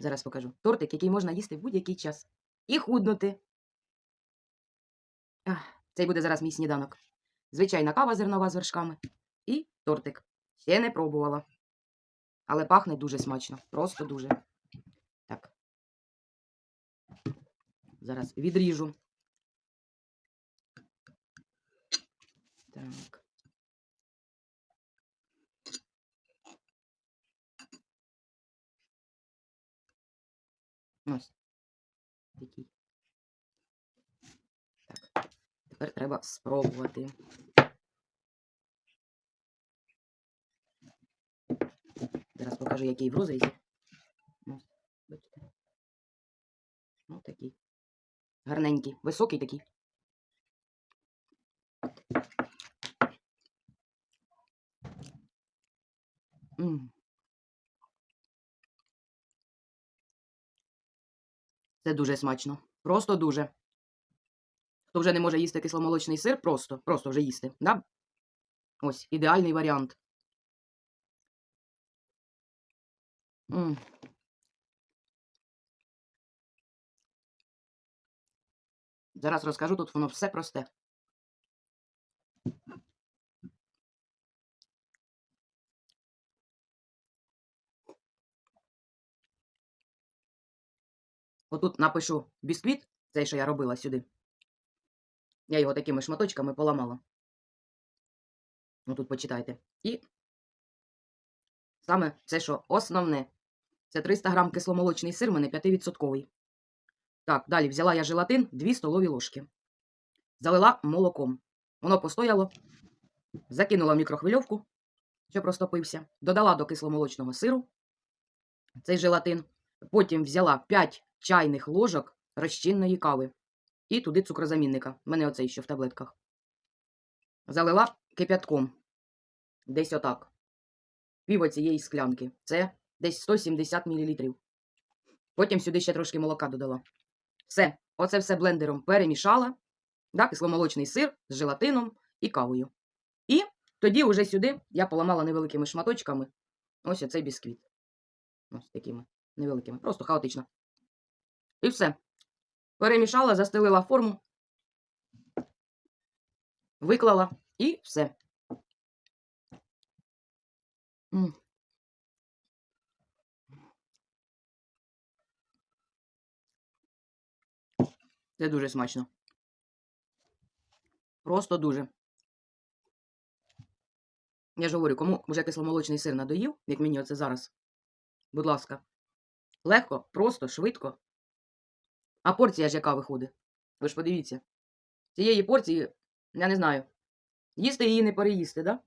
Зараз покажу. Тортик, який можна їсти в будь-який час. І худнути. Ах, цей буде зараз мій сніданок. Звичайна кава зернова з вершками. І тортик. Ще не пробувала. Але пахне дуже смачно. Просто дуже. Так. Зараз відріжу. Так. Ось. Такий. Так. Тепер треба спробувати. Зараз покажу, який в розрізі. Ось, бачите. Ну, такий. Гарненький, високий такий. М. Це дуже смачно. Просто дуже. Хто вже не може їсти кисломолочний сир, просто, просто вже їсти. Да? Ось, ідеальний варіант. М. Зараз розкажу, тут воно все просте. Отут напишу бісквіт, цей, що я робила сюди. Я його такими шматочками поламала. Отут почитайте. І саме це, що основне. Це 300 грам кисломолочний сир, мене 5%. Так, далі взяла я желатин 2 столові ложки. Залила молоком. Воно постояло, закинула в мікрохвильовку, щоб розтопився. Додала до кисломолочного сиру цей желатин. Потім взяла 5 чайних ложок розчинної кави. І туди цукрозамінника. У мене оцей що в таблетках. Залила кип'ятком. Десь отак. Пів оцієї склянки. Це десь 170 мл. Потім сюди ще трошки молока додала. Все. Оце все блендером перемішала. Да, кисломолочний сир з желатином і кавою. І тоді вже сюди я поламала невеликими шматочками ось оцей бісквіт. Ось такими невеликими. Просто хаотично. І все. Перемішала, застелила форму, виклала і все. Це дуже смачно. Просто дуже. Я ж говорю, кому вже кисломолочний сир надоїв, як мені оце зараз. Будь ласка. Легко, просто, швидко. А порція ж яка виходить? Ви ж подивіться. Цієї порції, я не знаю. Їсти її не переїсти, да?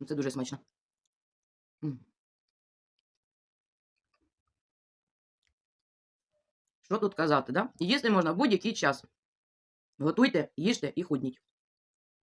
Ну, Це дуже смачно. Що тут казати, да? Їсти можна в будь-який час. Готуйте, їжте і худніть.